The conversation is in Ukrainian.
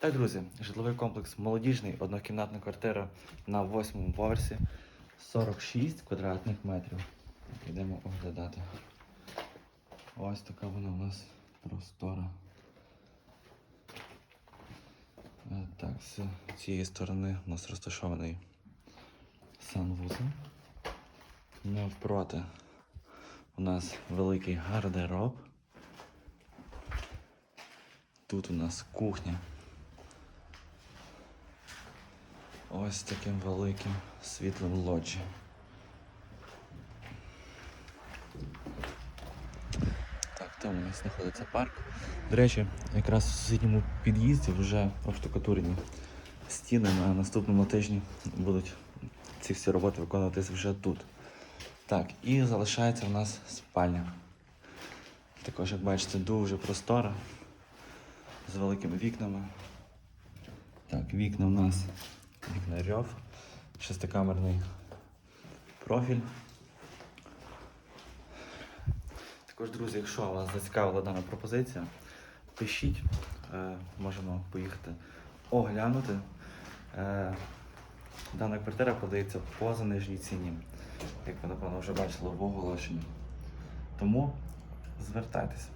Так, друзі, житловий комплекс молодіжний, однокімнатна квартира на восьмому поверсі, 46 квадратних метрів. Йдемо оглядати. Ось така вона у нас простора. Е, Так, з цієї сторони у нас розташований санвузол. Навпроти у нас великий гардероб. Тут у нас кухня. Ось таким великим світлим лоджі. Так, там у нас знаходиться парк. До речі, якраз у сусідньому під'їзді вже оштукатурені стіни на наступному тижні будуть ці всі роботи виконуватись вже тут. Так, і залишається в нас спальня. Також, як бачите, дуже простора з великими вікнами. Так, вікна у нас рьов, шестикамерний профіль. Також, друзі, якщо вас зацікавила дана пропозиція, пишіть, е, можемо поїхати оглянути. Е, дана квартира подається по заниженій ціні, як ви напевно вже бачили в оголошенні. Тому звертайтеся.